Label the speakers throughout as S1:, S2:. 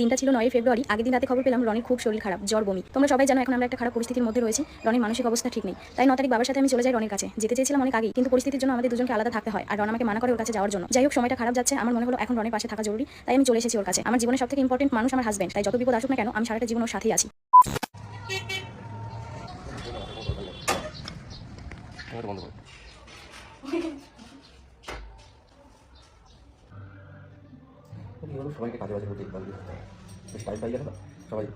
S1: দিনটা ছিল নয় ফেব্রুয়ারি, আগের দিন রাতে খবর পেলাম রনির খুব শরীর খারাপ, জ্বর, বমি। তোমরা সবাই জানো এখন আমরা একটা খারাপ পরিস্থিতির মধ্যে রয়েছে, রনির মানসিক অবস্থা ঠিক নেই। তাই ন তারিখ বাবার সাথে আমি চলে যাই রনির কাছে। যেতে চেয়েছিলাম অনেক আগেই, কিন্তু পরিস্থিতির জন্য আমাদের দুজনকে আলাদা থাকতে হয়, আর রন আমাকে মানা করে ওর কাছে যাওয়ার জন্য। যাই হোক, সময়টা খারাপ যাচ্ছে, আমার মনে হলো এখন রনের পাশে থাকা জরুরি, তাই আমি চলে এসেছি ওর কাছে। আমার জীবনের সবথেকে ইম্পর্টেন্ট মানুষ আমার হাজবেন্ড তাই যত বিপদ আসুক না কেন, আমি সারাটা জীবন ওর সাথেই আছি
S2: করো কি হলো সবাইকে কাজে বাজে হতে ইকবাল দিয়ে বেশ টাইম পাই গেল না সবাই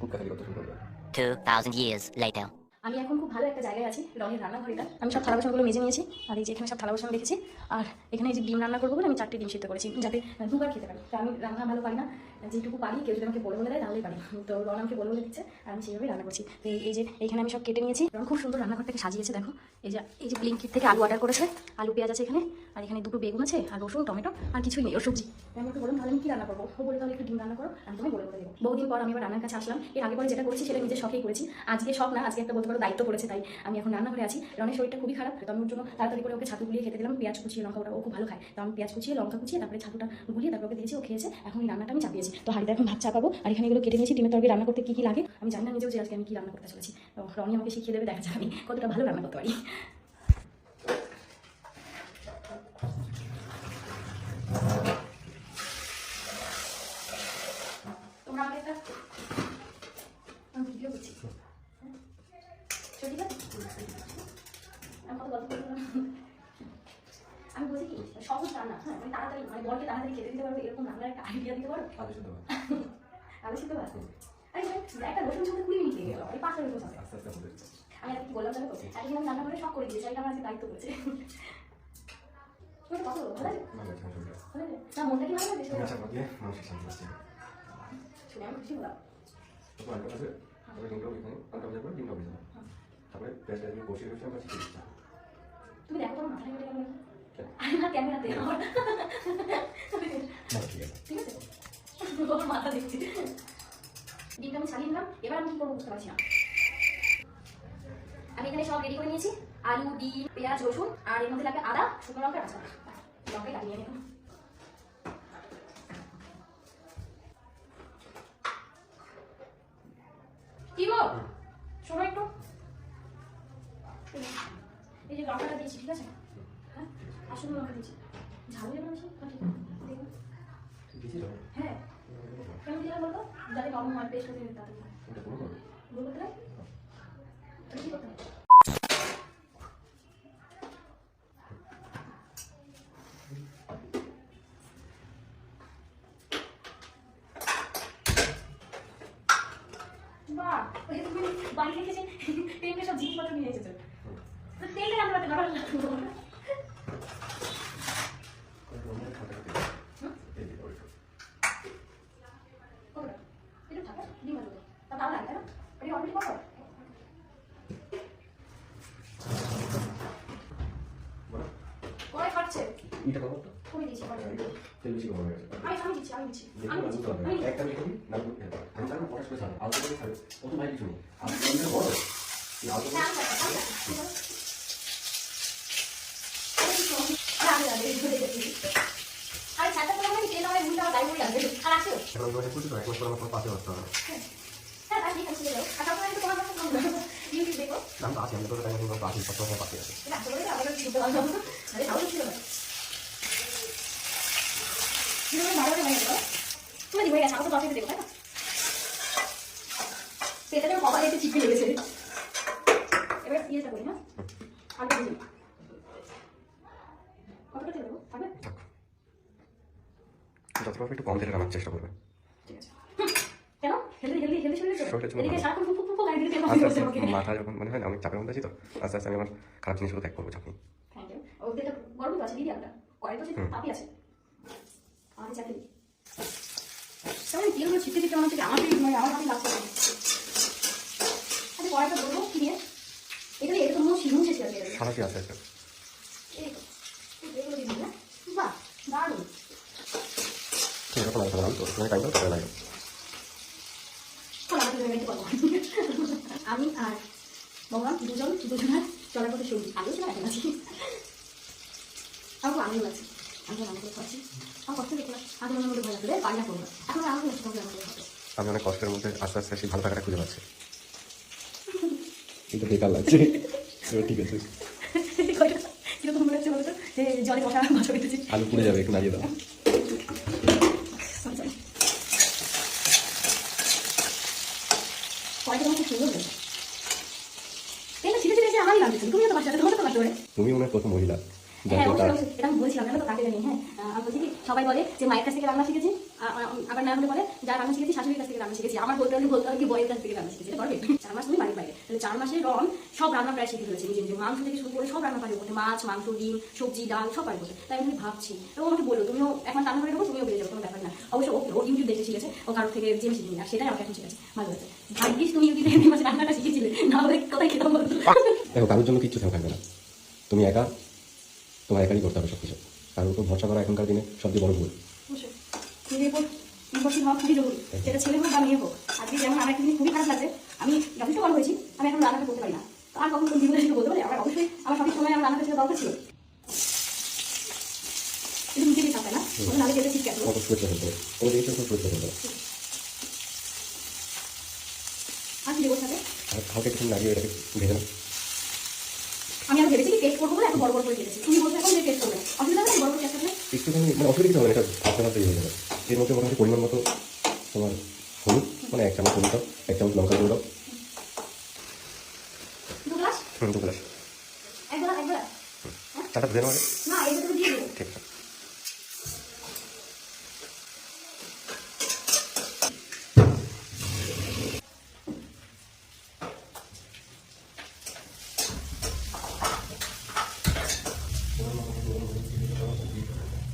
S2: গুটকা খালি করতে শুরু করবে
S3: 2,000 years later.
S1: আমি এখন খুব ভালো একটা জায়গায় আছি রনির রান্নাঘরটা। আমি সব থালা বাসনগুলো মেজে নিয়েছি আর এই যে এখানে সব থালা বাসন রেখেছি আর এখানে এই যে ডিম রান্না করব বলে আমি চারটি ডিম সিদ্ধ করেছি যাতে দুবার খেতে পারি। তো আমি রান্না ভালো পারি না। যেটুকু পারি, কেউ যদি আমাকে বলে বলে দেয়, তাহলেই পারি। তো রন আমাকে বলে বলে দিচ্ছে, আর আমি সেইভাবেই রান্না করছি। তো এই- যে এইখানে আমি সব কেটে নিয়েছি। রন খুব সুন্দর রান্নাঘরটাকে সাজিয়েছে, দেখো। এই যে এই যে ব্লিঙ্কিট থেকে আলু অর্ডার করেছে, আলু, পেঁয়াজ আছে এখানে, আর এখানে দুটো বেগুন আছে, আর রসুন, টমেটো, আর কিছুই নেই, ওর সবজি। আমি ওকে বললাম, তাহলে আমি কি রান্না করব? ও বলে, তাহলে একটু ডিম রান্না করো, আমি তোমায় বলে বলে দেবো। বহুদিন পর আমি এবার রান্নার কাছে আসলাম। এর আগে পরে যেটা করেছি, সেটা নিজের শখেই করেছি। আজকে শখ না, আজকে একটা বলতে পারো দায়িত্ব পড়েছে, তাই আমি এখন রান্না করে আছি। রনের শরীরটা খুবই খারাপ, তো আমি ওর জন্য তাড়াতাড়ি করে ওকে ছাতু গুলিয়ে খেতে দিলাম, পেঁয়াজ কুচিয়ে, লঙ্কা ওটা ও খুব ভালো খায়। তো আমি পেঁয়াজ কুচিয়ে, লঙ্কা কুচিয়ে, তারপরে ছাতুটা গুলিয়ে তারপরে ওকে দিয়েছি, ও খেয়েছে। এখন এই রান্নাটা আমি চাপিয়েছি। তো হাড়িতে এখন ভাত চাপাবো আর এখানে এগুলো কেটে নিয়েছি, ডিমের তরকারি রান্না করতে কি কি লাগে আমি জানি না নিজেও যে আজকে আমি কি রান্না করতে চলেছি। তো রনি আমাকে শিখিয়ে দেবে, দেখা যাক আমি কতটা ভালো রান্না করতে পারি। আমি আমি বলছি কি সহজ রান্না হ্যাঁ মানে তাড়াতাড়ি মানে বলকে তাড়াতাড়ি খেতে দিতে পারব এরকম রান্নার একটা আইডিয়া দিতে পারো? আলু সিদ্ধ ভাত আরে ভাই, একটা রসুন শুনতে কুড়ি মিনিট লেগে গেল এই পাঁচটা রসুন
S2: আস্তে আস্তে
S1: আমি আর কি বললাম জানো তো? আজকে আমি রান্না করে সব করে দিয়েছি এটা আমার আজকে দায়িত্ব করেছে। ভালো না মনটা কি ভালো লাগে
S2: তুমি আসার পর দিয়ে মানসিক শান্তি পাচ্ছি
S1: শুনে আমি খুশি হলাম
S2: তো আনটা আছে? তারপরে ডিমটা ওইখানে আনটা ভাজার পর ডিমটা ভেজে তারপরে পেঁয়াজটা দিয়ে কষিয়ে কষিয়ে আমরা শিখে দিচ্ছি।
S1: তুমি দেখো তোমার মাথায় কেটে কেমন আরে না ক্যামেরাতে আমার
S2: ঠিক আছে।
S1: ঠিক আছে? মাথা দেখছি। ডিমটা আমি ছাড়িয়ে নিলাম। এবার আমি কি করব বুঝতে পারছি না। আমি এখানে সব রেডি করে নিয়েছি। আলু ডিম পেঁয়াজ রসুন আর এর মধ্যে লাগবে আদা শুকনো লঙ্কা কাঁচা লঙ্কা। নেব। কি গো? শোনো একটু। এই যে লঙ্কাটা দিয়েছি ঠিক আছে? ঝাল হয়ে। কেন দিলাম বলতো? যাতে নরম পেস্ট কি করতে বাড়ি রেখেছে তেলটা সব জিনিসপত্র নিয়ে এসেছ। তো তেলটা রান্না করতে ভালো
S2: এই যে ওই তো।
S1: কতটা একটু থাকে ডিম ভালো তা তাও লাগে না এটা অলরেডি কত
S2: বলো।
S1: কড়াই ফাটছে
S2: ইটা করব তো?
S1: কমে দিয়েছি
S2: তেল বেশি কমে গেছে
S1: আমি আমি দিচ্ছি আমি দিচ্ছি আমি দিচ্ছি
S2: একটা মিনিট করি, না আমি জানি পটাশ করে ছাড়ো, আলু করে ছাড়ো। ও তো বাইরে কিছু নেই। আলু বড়। এই আলু করে-
S1: হ্যাঁ, আমি যাচ্ছি, আমি যাচ্ছি, ঠিক আছে? আরে কিছু না, আরে আরে, আরে, আরে, আরে। আরে ছাতা তো আমি তেল আমার উল্টা গায়ে পড়ে আর আসো
S2: আমি বসে তো, এক মাস পর আমার পাশে বসতে হবে।
S1: হ্যাঁ তাই ঠিক আছে আর তারপরে তোমার কাছে দেখো
S2: তো আছি, আমি তো টাইমে কিন্তু পাশে, সব সময় পাশে আছি।
S1: এটা বলে আমাকে দিতে পারব আরে তাহলে ছিল না ভালো করে তুমি দিবে আমাকে তাই না? সেটা কপালে একটু চিপে লেগেছে। এবার ইয়েটা করি আলু ভেজে কতটা দেবো? থাকবে?
S2: থাক। একটু কম তেলে রান্নার চেষ্টা করবে।
S1: ঠিক আছে। কেন? হেলদি হেলদি হেলদি শরীর তো এদিকে সারাক্ষণ ফুক ফুক ফুক গাড়ি দিতে
S2: আস্তে আস্তে মাথা যখন মনে হয় না আমি চাপের মধ্যে আছি তো। আস্তে আস্তে আমি আমার খারাপ জিনিসগুলো ত্যাগ করব
S1: ও তেলটা গরম তো আছে আলুটা কড়াই তো
S2: হুম।
S1: তাপই আছে। আমি চাকরি তাহলে তেলগুলো ছিটতে ছিটতে মনে হচ্ছে কি আমাকে মানে আমার হাতে লাগছে না। আচ্ছা কড়াইটা বলব কি নিয়ে? এখানে এটা তো
S2: আমি
S1: আর বললাম দুজন দুজনের চলার পথে সবজি আগে ছিল এখন আছি খুব আনন্দ লাগছে আমি করে খাচ্ছি আমার কষ্ট দেখো না। আগে মধ্যে ভয় লাগবে পারি করব এখন আমাকে লাগছে করে খাব
S2: আমি অনেক কষ্টের মধ্যে আস্তে আস্তে সেই ভালো থাকাটা খুঁজে পাচ্ছি। কিন্তু বেকার লাগছে। ঠিক আছে।
S1: কীরকম মনে হচ্ছে বলতো যে জলে বসা মাছ
S2: আলু পুড়ে যাবে একটু নাড়িয়ে দাও
S1: কয়টা তোমার খুব সুন্দর হয়েছে তেলটা ছিটে ছিটে এসে আমারই লাগছে তুমি তো
S2: তুমি মনে প্রথম মহিলা।
S1: হ্যাঁ আমি বলছিলাম তো কাকে জানি হ্যাঁ। আমি বলছি কি সবাই বলে যে মায়ের কাছ থেকে রান্না শিখেছি আবার না হলে বলে যা রান্না শিখেছি শাশুড়ির কাছ থেকে রান্না শিখেছি আমার বলতে হলে বলতে হবে কি বইয়ের কাছ থেকে রান্না শিখেছি। এটা পারবে চার মাস তুমি বাড়ির বাইরে। তাহলে চার মাসের রং সব রান্না প্রায় শিখে ফেলেছি নিজে নিজে মাংস থেকে শুরু করে সব রান্না পারি করতে মাছ মাংস ডিম সবজি ডাল সব পারি করতে তাই আমি ভাবছি। এবং আমাকে বলল তুমিও এখন রান্না করে দেবো তুমিও বেরিয়ে যাব কোনো ব্যাপার না। অবশ্য ও ও ইউটিউব দেখে শিখেছে ও কারোর থেকে জেনে শিখিনি আর সেটাই আমাকে এখন শিখেছে ভালো হয়েছে ভাগ্যিস তুমি ইউটিউব দেখে মাসে রান্নাটা শিখেছিলে না হলে কোথায় খেতাম
S2: দেখো কারোর জন্য কিচ্ছু থাকবে না। তুমি একা তোমার একাই করতে হবে সব কিছু কারোর উপর ভরসা করা এখনকার দিনে সবচেয়ে বড় ভুল।
S1: অবশ্যই। নিজের উপর নির্ভরশীল হওয়া খুবই জরুরি। সেটা ছেলে হোক বা মেয়ে হোক আজকে যেমন আমার একটা জিনিস খুবই খারাপ লাগছে আমি যথেষ্ট বড় হয়েছি আমি এখন রান্নাটা করতে পারি না। তো আর কখন কোন জীবনে সেটা বলতে পারি আমার অবশ্যই আমার সঠিক সময় আমার রান্নাটা ছিল দরকার ছিল। কিন্তু না? ঠিক আছে। আর কি দেবো সাথে?
S2: হালকা কিছু ভেজে নাও
S1: আমি আর ভেবেছি কি টেস্ট করব বলে এত বড় বড় করে কেটেছি। তুমি বলছো এখন যে টেস্ট করবে অসুবিধা হবে বড় বড় টেস্ট করলে
S2: একটুখানি মানে অসুবিধা কিছু হবে? না এটা আপনার হয়ে যাবে এর মধ্যে মোটামুটি পরিমাণ মতো তোমার হলুদ মানে এক চামচ হলুদ এক চামচ লঙ্কা গুঁড়ো দাও।
S1: দু গ্লাস?
S2: হুম দু গ্লাস।
S1: এক গ্লাস এক গ্লাস।
S2: চাটা ধুয়ে নেওয়া
S1: না এই দুটো দিয়ে দেবো
S2: ঠিক আছে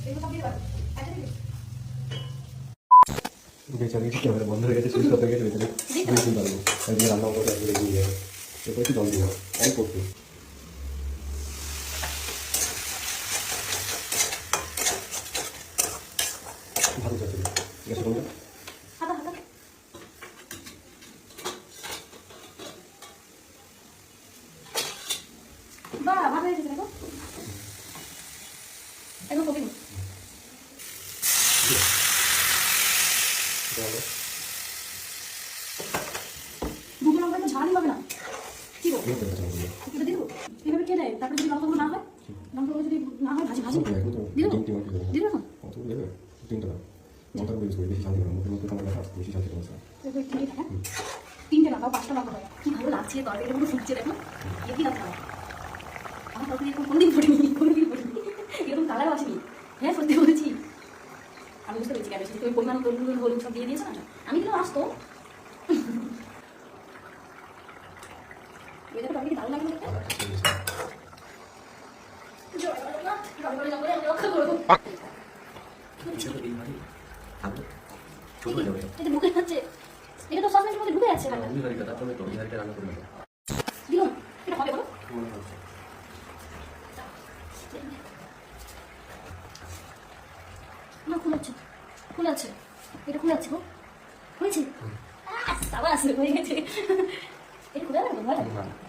S1: এগুলো সব দিয়ে দেবো একটা দিয়ে দেবো
S2: বেচারি ক্যামেরা বন্ধ হয়ে গেছে? সুইচ অফ হয়ে গেছে বেচারি। পারব। একদিকে রান্না যাবে এরপর একটু জল দিয়ে অল্প একটু। ভালো যাচ্ছে ঠিক কোনটা
S1: হাতা হাতা বাহ ভালো হয়েছে দেখো একদম কপি দুটো লঙ্কা ঝালই হবে না। কি
S2: তো এটা
S1: দিব? এভাবে কে দেয় তারপরে যদি লঙ্কাগুলো না হয় লঙ্কাগুলো যদি না হয় ভাজি ভাজি।
S2: কি দেবো।
S1: না
S2: তিনটা দাও ইউজ করি বেশি শান্তি পাবো মুখের মধ্যে তোমার বেশি শান্তি পাবো
S1: তিনটে থাকে লঙ্কা পাঁচটা লঙ্কা হয় কি ভালো লাগছে তরকারিটা পুরো ফুটছে দেখো। হেভি লাগছে আমার তরকারি এরকম কোনোদিন ফুটেনি কোনোদিন ফুটেনি। এরকম কালারও আসেনি। হ্যাঁ সত্যি বলছি। আমি বুঝতে পেরেছি কেন তুমি পরিমাণ হলুদ সব দিয়ে দিয়েছ না? আমি কিন্তু আসতো? না খুলে আছে খুলে আছে এটা খুলে আছে গো হয়েছে আহ, সাবাস হয়ে? গেছে এটা খুলে তো ভয় লাগে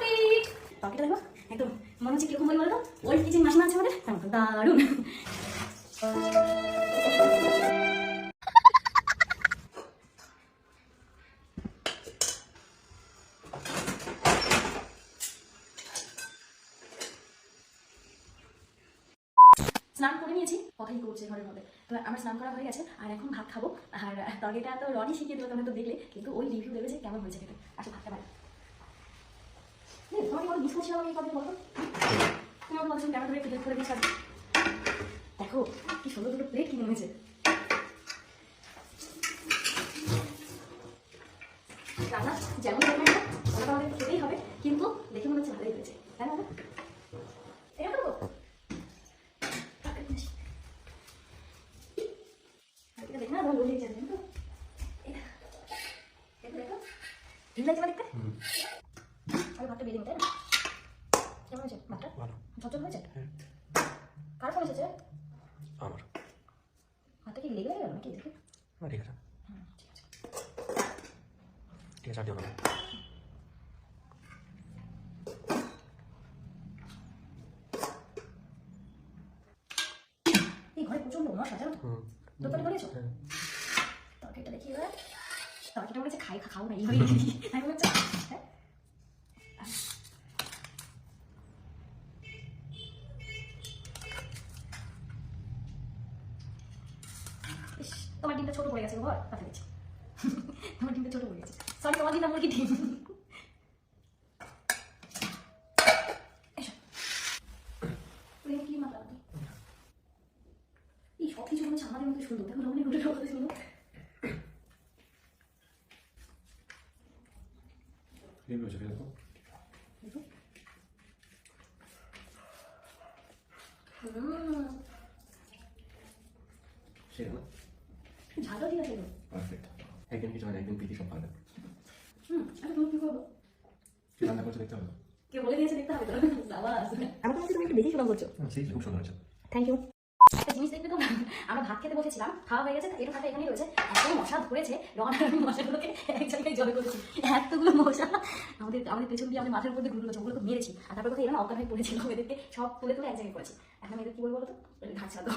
S1: স্নান করে নিয়েছি, কথাই করছে ঘরের মধ্যে। তো আমার স্নান করা হয়ে গেছে, আর এখন ভাত খাব। আর তরকারিটা তো রনি শিখিয়ে দিল তোমরা তো দেখলে। কিন্তু ওই রিভিউ দেবে যে কেমন হয়েছে খেতে। আসো, ভাতটা বাড়ি তোমাকে বলো মিস করছিলাম আমি এই কথা বলতো? তুমি বলছো প্লেট করে দিচ্ছ দেখো, কি সুন্দর দুটো প্লেট কিনে এনেছে। রান্না যেমন খেতেই হবে, কিন্তু দেখে মনে হচ্ছে ভালোই হয়েছে। তাই না এটা করব দেখো না তোমার লোক যাবে তো এটা দেখো দেখো ঠিক লাগছে আমার দেখতে ভাতটা বেরিয়ে তাই না কেমন হয়েছে ভাতটা
S2: ভালো
S1: ঝরঝর হয়েছে
S2: হ্যাঁ
S1: কার ফোন এসেছে
S2: আমার
S1: ভাতটা কি লেগে গেল নাকি দেখি
S2: না ঠিক আছে
S1: হুম, ঠিক আছে
S2: ঠিক আছে আর দিও না
S1: এই ঘরে প্রচণ্ড মশা জানো তো
S2: হুম
S1: দোকানে করেছ
S2: হ্যাঁ
S1: তরকারিটা দেখি এবার তরকারিটা বলেছে খাই খা খাও না এইভাবেই দেখি আমি বলছি হ্যাঁ তোমার ডিমটা ছোট পড়ে গেছে ঘর কথা দিচ্ছি তোমার ডিমটা ছোট পড়ে গেছে। সরি তোমার ডিম এসো। তুমি কি কিছু আমাদের সুন্দর। দেখো হুম। ঝালও ঠিক আছে
S2: পারফেক্ট। একদিন কিছু হয় একদিন প্রীতি সব পারবে
S1: হুম আচ্ছা তুমি কি করব
S2: কি রান্না করছে দেখতে হবে?
S1: কে বলে দিয়েছে দেখতে হবে আসবে। আমার তো তুমি একটু বেশি শোনা করছ।
S2: হ্যাঁ সেই খুব সুন্দর হয়েছে।
S1: থ্যাংক ইউ একটা জিনিস দেখবে তো আমরা ভাত খেতে বসেছিলাম খাওয়া হয়ে গেছে এটা ভাতটা এখানেই রয়েছে। এত মশা ধরেছে রন মশাগুলোকে এক জায়গায় জড়ো করেছি। এতগুলো মশা। আমাদের আমাদের পেছন দিয়ে আমাদের মাথার উপর দিয়ে ঘুরগুলো ওগুলো তো মেরেছি। আর তারপর কথা এরা না অজ্ঞান হয়ে পড়েছিল এদেরকে সব তুলে তুলে এক জায়গায় করেছি। এখন এদের কি বলব বলো তো? ঘাট ছাড়া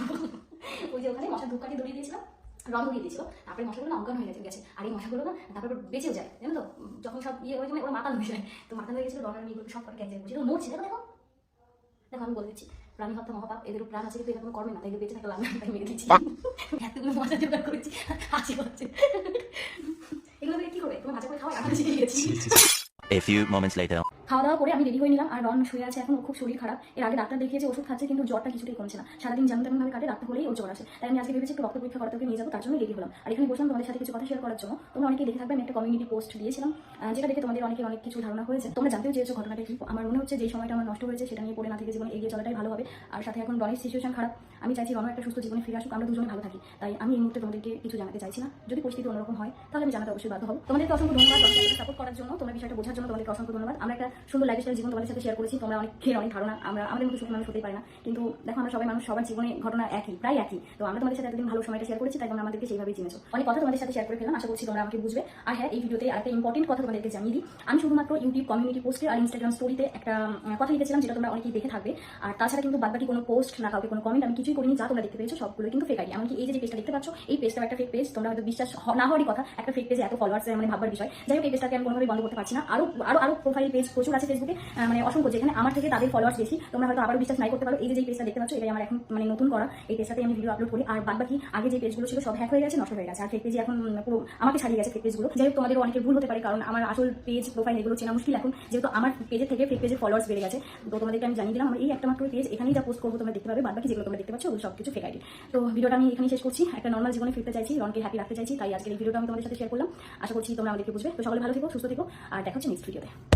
S1: ওই যে ওখানে মশা ধূপকাঠি ধরিয়ে দিয়েছিল রং ধরিয়ে দিয়েছিল, তারপরে মশাগুলো না অজ্ঞান হয়ে গেছে গেছে আর এই মশাগুলো না তারপরে বেঁচেও যায়, জানো তো? যখন সব ইয়ে হয়ে যাবে ওরা মাথা হয়ে যায়। তো মাথা হয়ে গেছিল আমি এগুলো সব করে এক জায়গায় বসে মরছি, দেখো দেখো। দেখো, আমি বলে দিচ্ছি, প্রাণী হত্যা মহাপাপ এদেরও প্রাণ আছে কিন্তু এটা কোনো কর্মে না, তাই এদের বেঁচে লাভ নাই, তাই মেরে দিচ্ছি এতগুলো মজা জোগাড় করেছি, হাসি হচ্ছে এগুলো কি করবে তোমার ভাজা করে খাওয়া আমি গেছি।
S3: A few moments later.
S1: খাওয়া দাওয়া করে আমি রেডি হয়ে নিলাম, আর রন শুয়ে আছে এখন, খুব শরীর খারাপ। এর আগে ডাক্তার দেখিয়েছে, ওষুধ খাচ্ছে, কিন্তু জ্বরটা কিছুতেই কমছে না। সারাদিন যেমন তেমন ভাবে কাটে, রাত্রে হলেই ওর জ্বর আসে। তাই আমি আজকে ভেবেছি একটু রক্ত পরীক্ষা করাতে নিয়ে যাব, তার জন্য রেডি হলাম। আর এখানে বসলাম তোমাদের সাথে কিছু কথা শেয়ার করার জন্য। তোমরা অনেকে দেখে থাকবে, আমি একটা কমিউনিটি পোস্ট দিয়েছিলাম যেটা দেখে তোমাদের অনেকে অনেক কিছু ধারণা হয়েছে। তোমরা জানতেও চেয়েছো ঘটনাটা কি। আমার মনে হচ্ছে যে সময়টা আমার নষ্ট হয়েছে, সেটা নিয়ে পড়ে না থেকে জীবনে এগিয়ে চলাটাই ভালো হবে। আর সাথে এখন রনের সিচুয়েশন খারাপ। আমি চাইছি রনও একটা সুস্থ জীবনে ফিরে আসুক, আমরা দুজনে ভালো থাকি। তাই আমি এই মুহূর্তে তোমাদেরকে কিছু জানাতে চাইছি না। যদি পরিস্থিতি অন্যরকম হয়, তাহলে আমি জানাতে অবশ্যই বাধ্য হব। তোমাদেরকে অসংখ্য ধন্যবাদ সাপোর্ট করার জন্য। তোমার বিষয়টা বোঝার জন্য তোমাদেরকে অসংখ্য ধন্যবাদ। আমরা একটা সুন্দর লাইফস্টাইল জীবন তোমাদের সাথে শেয়ার করেছি, তোমরা অনেক খেয়ে অনেক ধারণা, আমরা আমাদের মতো সুখী মানুষ হতেই পারে না। কিন্তু দেখো, আমরা সবাই মানুষ, সবার জীবনে ঘটনা একই, প্রায় একই। তো আমরা তোমাদের সাথে এতদিন ভালো সময়টা শেয়ার করেছি, তাই তোমরা আমাদেরকে সেইভাবেই চিনেছো। অনেক কথা তোমাদের সাথে শেয়ার করে ফেললাম, আশা করছি তোমরা আমাকে বুঝবে। আর হ্যাঁ এই ভিডিওতে আরেকটা ইম্পর্টেন্ট কথা তোমাদেরকে জানিয়ে দিই। আমি শুধুমাত্র ইউটিউব কমিউনিটি পোস্টে আর ইনস্টাগ্রাম স্টোরিতে একটা কথা লিখেছিলাম, যেটা তোমরা অনেকেই দেখে থাকবে। আর তাছাড়া কিন্তু বাদবাকি কোনো পোস্ট না, কাউকে কোনো কমেন্ট আমি কিছুই করিনি, যা তোমরা দেখতে পেয়েছ সবগুলো কিন্তু ফেক আইডি এমনকি এই যে পেজটা দেখতে পাচ্ছ, এই পেজটা একটা ফেক পেজ তোমরা হয়তো বিশ্বাস না হওয়ারই কথা, একটা ফেক পেজে এত ফলোয়ার্স মানে ভাববার বিষয়। যাই হোক, এই পেজটাকে আমি কোনোভাবে বন্ধ করতে পারছি না। আরও আরও আরও প্রোফাইল পেজ প্রচুর আছে ফেসবুকে মানে অসংখ্য, যেখানে আমার থেকে তাদের ফলোয়ার্স বেশি। তোমরা হয়তো আবারও বিশ্বাস নাই করতে পারো, এই যে পেজটা দেখতে পাচ্ছ, এটাই আমার এখন মানে নতুন করা। এই পেজটাতে আমি ভিডিও আপলোড করি, আর বাদ বাকি আগে যে পেজগুলো ছিল, সব হ্যাক হয়ে গেছে, নষ্ট হয়ে গেছে। আর ফেক পেজে এখন পুরো আমাকে ছাড়িয়ে গেছে ফেক পেজগুলো যাই হোক তোমাদের অনেকের ভুল হতে পারে, কারণ আমার আসল পেজ প্রোফাইল এগুলো চেনা মুশকিল এখন, যেহেতু আমার পেজের থেকে ফেক পেজের ফলোয়ার্স বেড়ে গেছে। তো তোমাদেরকে আমি জানিয়ে দিলাম, আমার এই একটা মাত্র পেজ এখানেই যা পোস্ট করব, তোমরা দেখতে পাবে। বাদ বাকি যেগুলো তোমরা দেখতে পাচ্ছ, ওগুলো সব কিছু ফেক আইডি তো ভিডিওটা আমি এখানেই শেষ করছি। একটা নর্মাল জীবনে ফিরতে চাইছি, রনকে হ্যাপি রাখতে চাইছি, তাই আজকের এই ভিডিওটা আমি তোমাদের সাথে শেয়ার করলাম। আশা করছি তোমরা আমাদেরকে বুঝবে। তো সকলে ভালো থেকো, সুস্থ থেকো, আর দেখা নেক্সট ভিডিওতে